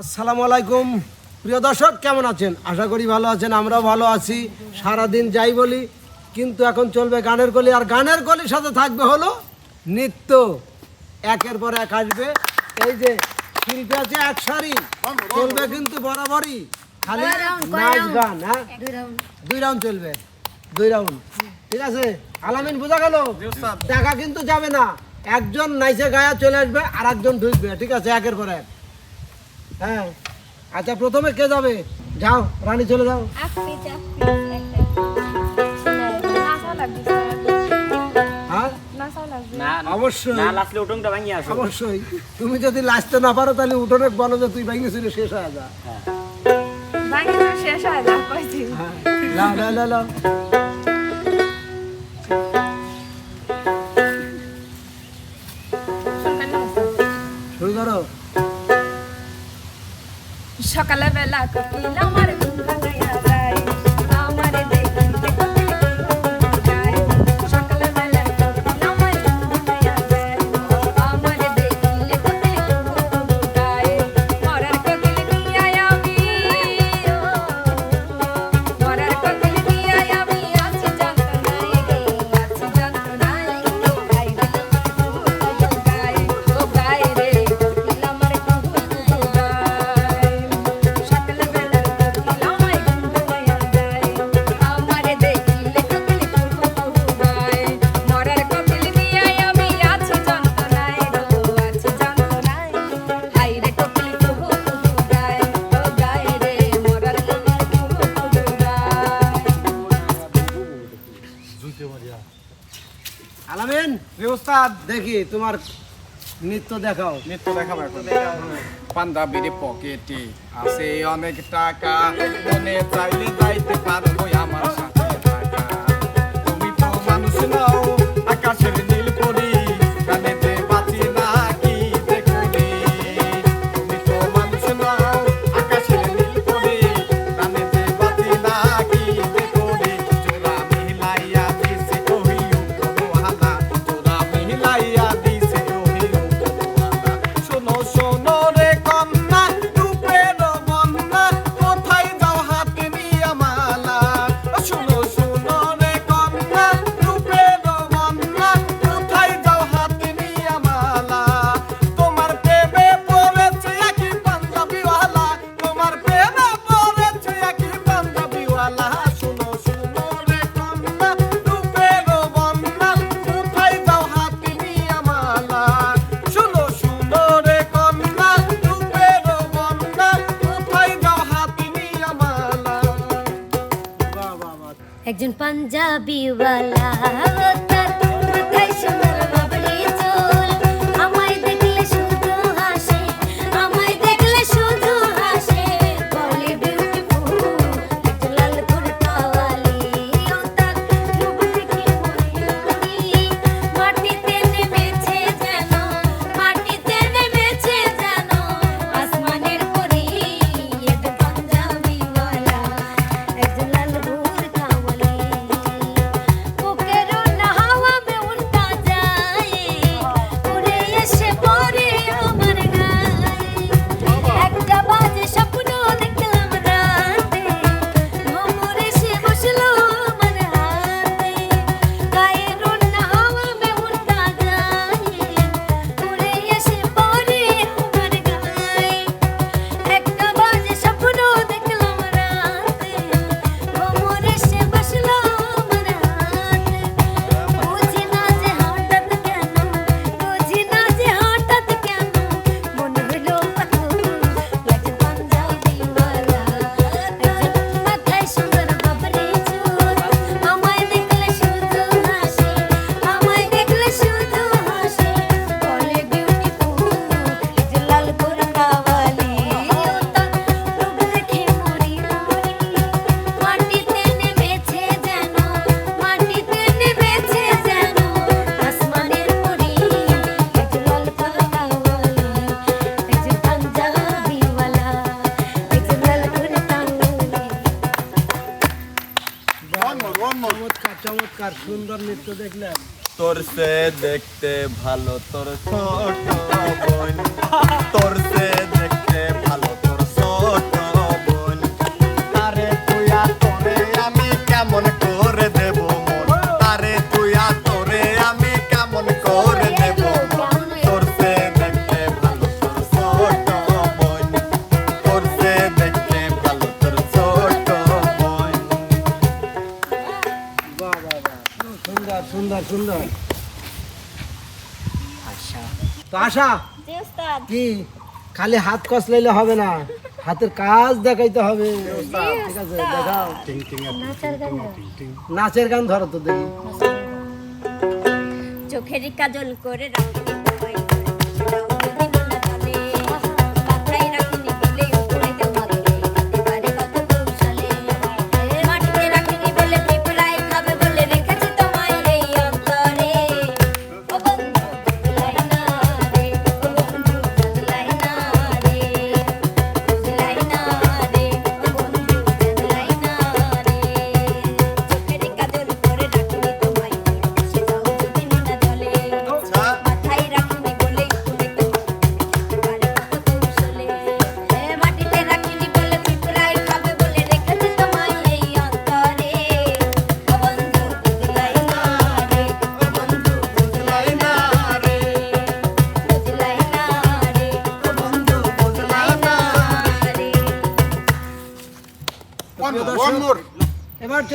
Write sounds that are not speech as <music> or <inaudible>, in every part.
আসসালামু আলাইকুম। প্রিয় দর্শক, কেমন আছেন? আশা করি ভালো আছেন, আমরাও ভালো আছি। সারাদিন যাই বলি, কিন্তু এখন চলবে গানের গলি, আর গানের গলির সাথে থাকবে হলো নৃত্য। একের পর এক আসবে। এই যে শিল্পী আছে এক সারি চলবে কিন্তু বরাবরই। খালি নাচ গান হ্যাঁ? দুই রাউন্ড। দুই রাউন্ড চলবে দুই রাউন্ড। ঠিক আছে? আলামিন বোঝা গেল? দেখা কিন্তু যাবে না। একজন নাইসে গায়া চলে আসবে আর একজন ঢুকবে। ঠিক আছে? একের পর এক। হ্যাঁ? আচ্ছা প্রথমে কে যাবে? যাও রানী চলে যাও। অবশ্যই। না লাসলে উঠোনটা ভাঙি আসো অবশ্যই। তুমি যদি লাস্টে না পারো তাহলে উঠোনে বলো যে তুই ভেঙেছিল শেষ হয়ে যা। ভাঙি তো শেষ হয় না কইছি হ্যাঁ। লাও লাও লাও লাও। শুরু করো। সকালে বেলা কোকিল আমার আলামিন দেখি তোমার নৃত্য দেখাও। নৃত্য দেখাবো এখন। পাঞ্জাবির পকেটে আছে অনেক টাকা। মনে চাইলে যাইতে পারব আমার সাথে টাকা তুমি তো মানুষ নাও, আকাশের একজন পাঞ্জাবিওয়ালা তোর সে দেখতে ভালো তোর ছোট বোন। তোর সে দেখতে তো আশা কি? খালি হাত কসলাইলে হবে না। হাতের কাজ দেখাইতে হবে। ঠিক আছে দেখাও। নাচার গান। গাও। নাচের গান ধরো তো দেখি। চোখের কাজল করে রাখিনি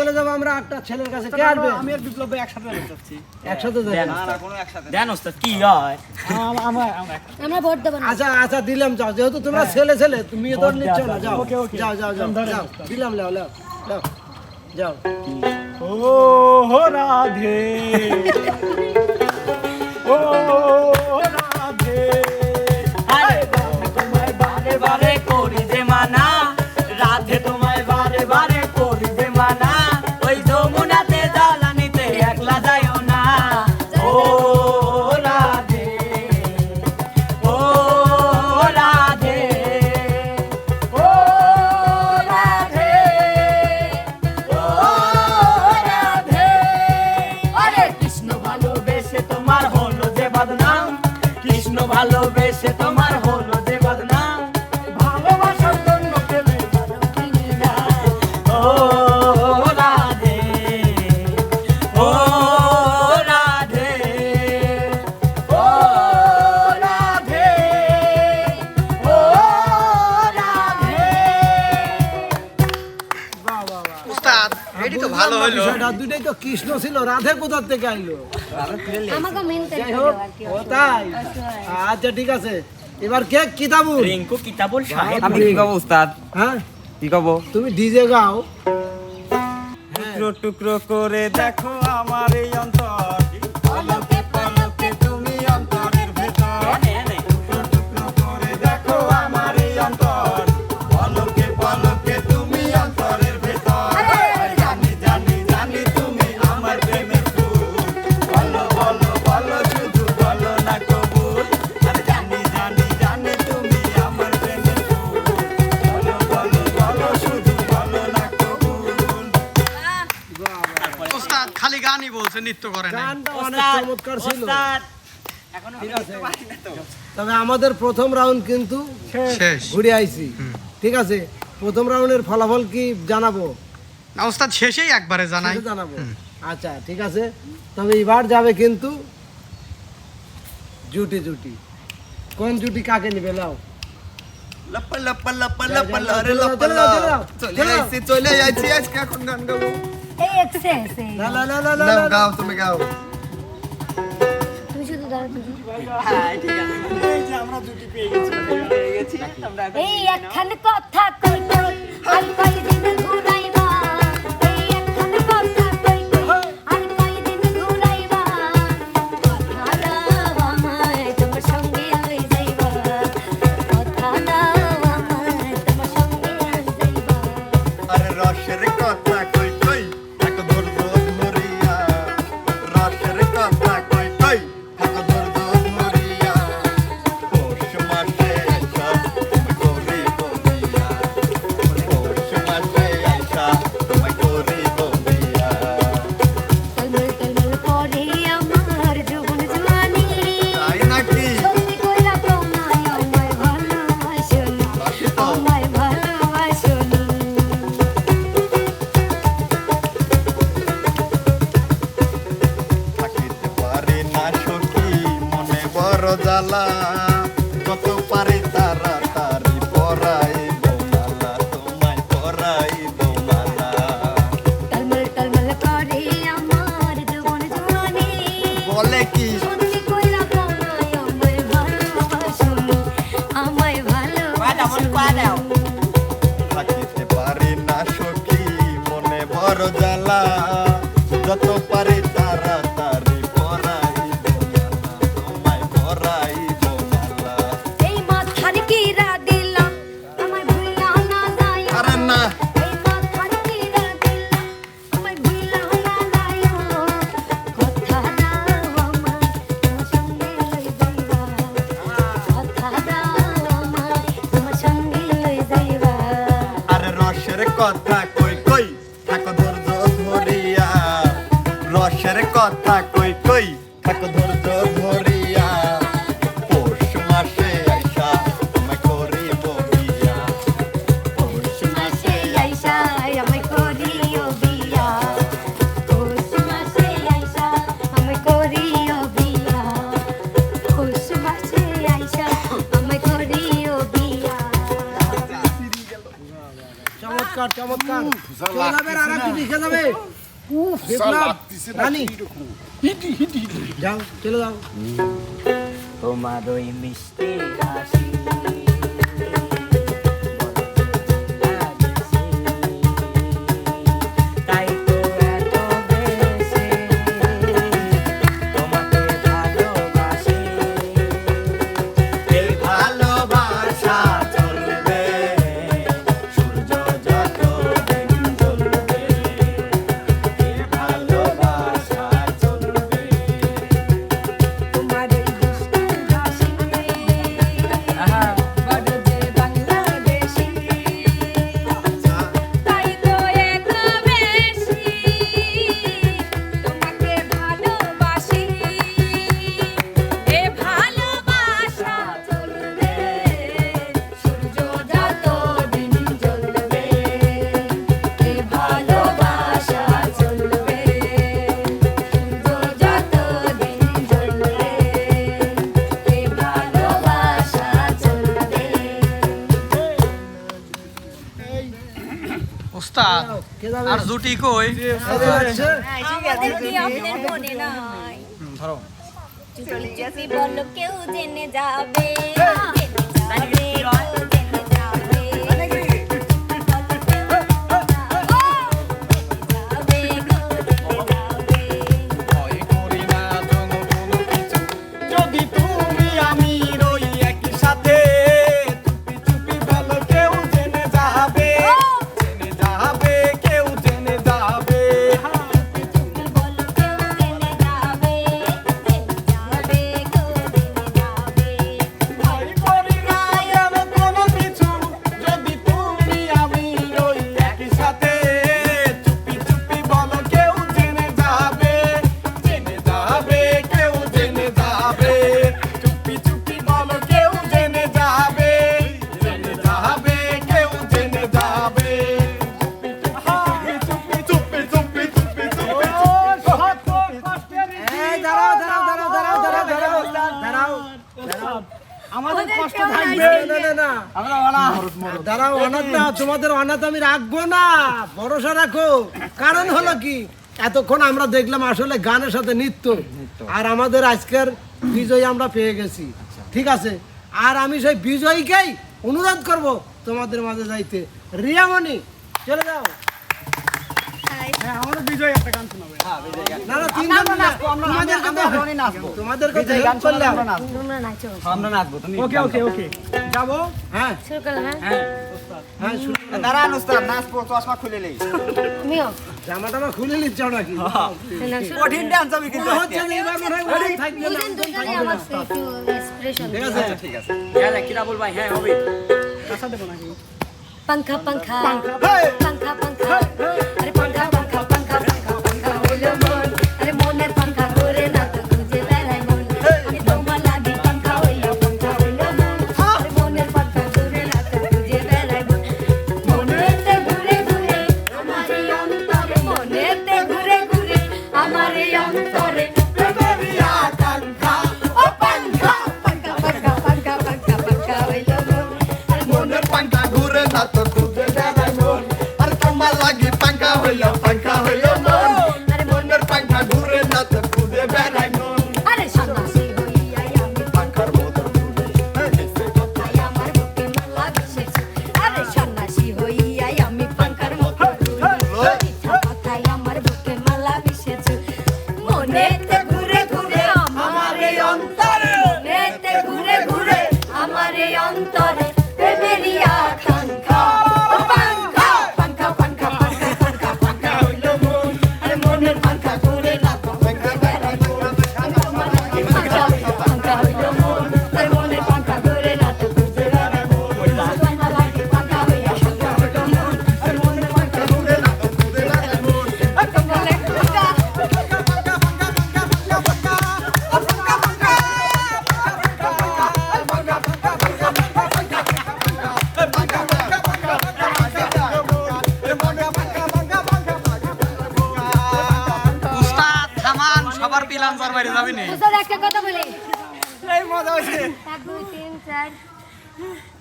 চলে যাব আমরা একটা ছেলের কাছে। কে আসবে? আমি আর বিপ্লব ভাই একসাথে যাচ্ছি। একসাথে যাব? দেন ওস্তাদ কি হয়? আমরা ভোট দেবো না। আচ্ছা আচ্ছা দিলাম যাও। যেহেতু তোমরা ছেলে ছেলে তুমি তো নিচ্ছ না যাও। যাও যাও যাও যাও। দিলাম লাও লাও লাও যাও। ও রাধে। ও <laughs> ভালোবেসে কৃষ্ণ ছিল রাধে কোথার থেকে আইলো? তাই। আচ্ছা ঠিক আছে। এবার কে কিতাবু রিঙ্কু কিতাবুল সাহেব আমি কি কব উস্তাদ? হ্যাঁ? কি কব তুমি ডিজে গাও। টুকরো টুকরো করে দেখো আমার এই অন্তর নৃত্য করে চমৎকার ছিল। ওস্তাদ তবে আমাদের প্রথম রাউন্ড কিন্তু ঘুরে আইছি। ঠিক আছে প্রথম রাউন্ডের ফলাফল কি জানাব? না উস্তাদ শেষেই একবারে জানাই। জানাব। আচ্ছা ঠিক আছে। তবে এবার যাবে কিন্তু জুটি জুটি। কোন জুটি কাকে নিবে? লাও লাপা লাপা লাপা যাও, লাপা যাও, লারে চলে। আইছি চলে আইছি আজকে এখন গান গাবো। এক্সেস না না না না না, নাও না গাও তুমি গাও তুমি শুধু গেছি তুমি এই একখান কথা কই কই আর কয়দিন জ্বালা হিটি হিটি যাও চলে যাও। তোমার ওই মিষ্টি হাসি আর জুটি কই? ধরো। চুপি বলো কেউ জেনে যাবে। হ্যাঁ। আমাদের কষ্ট থাকবে। না না না আমরা অনাথ। দাঁড়াও অনাথ না তোমাদের অনাথ আমি রাখব না। ভরসা রাখো। কারণ হলো কি? এতক্ষণ আমরা দেখলাম আসলে গানের সাথে নৃত্য। আর আমাদের আজকের বিজয় আমরা পেয়ে গেছি। ঠিক আছে? আর আমি সেই বিজয়কেই অনুরোধ করব তোমাদের মাঝে যাইতে। রিয়ামণি চলে যাও। হ্যাঁ আমরা বিজয় একটা গান শোনাবে। হ্যাঁ বিজয় গান না না তিনজন নাচবো আমরা আমাদের কথা আমরা নাচবো। তোমাদের কথা গান শোনালে আমরা নাচবো। তোমরা নাচো হ্যাঁ, আমরা নাচবো তুমি ওকে ওকে ওকে। যাব? হ্যাঁ। শুরু করলাম হ্যাঁ হ্যাঁ শুরু হ্যাঁ, দাঁড়ান ওস্তাদ নাচবো চশমা খুলে নেই। তুমিও? জামা টামা খুলে নিচ্ছ নাকি? হ্যাঁ। কঠিন ডান্স আমি কিন্তু হচ্ছে না এবার মনে হয় ওই থাকবে না ঠিক আছে? আচ্ছা, ঠিক আছে। গেলে কিরা বলবা? হ্যাঁ হবে। কাঁচা দেবো নাকি? पंखा पंखा पंखा पंखा अरे ね。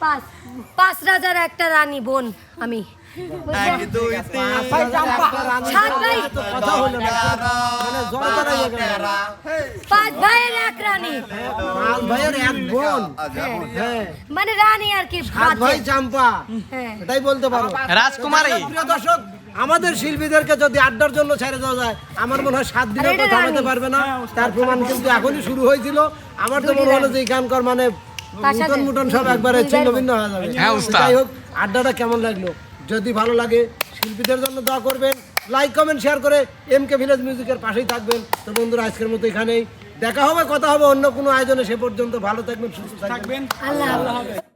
পাঁচ পাঁচ রাজার একটা রানী বোন আমি। কথা মানে পাঁচ ভাইয়ের এক রানী। পাঁচ ভাইয়ের এক বোন। হ্যাঁ। মানে রানী আর কি সাত ভাই। চাম্পা। হ্যাঁ। এটাই বলতে পারো। রাজকুমারী। দর্শক আমাদের শিল্পীদেরকে যদি আড্ডার জন্য ছেড়ে দেওয়া যায় আমার মনে হয় সাত দিনে আরে এটা তো থামাতে পারবে না। তার প্রমাণ কিন্তু এখনই শুরু হয়েছিল। আমার তো মনে হলো যে এই গানকর মানে মুটন মুটন সব একবারে ছিন্ন ভিন্ন হয়ে যাবে। হ্যাঁ, উস্তাদ। যাই হোক আড্ডাটা কেমন লাগল? যদি ভালো লাগে শিল্পীদের জন্য দোয়া করবেন। লাইক কমেন্ট শেয়ার করে এম কে ভিলেজ মিউজিকের পাশেই থাকবেন। তো বন্ধুরা আজকের মতো এখানেই। দেখা হবে কথা হবে অন্য কোনো আয়োজনে। সে পর্যন্ত ভালো থাকবেন সুস্থ থাকবেন। আল্লাহ হাফেজ।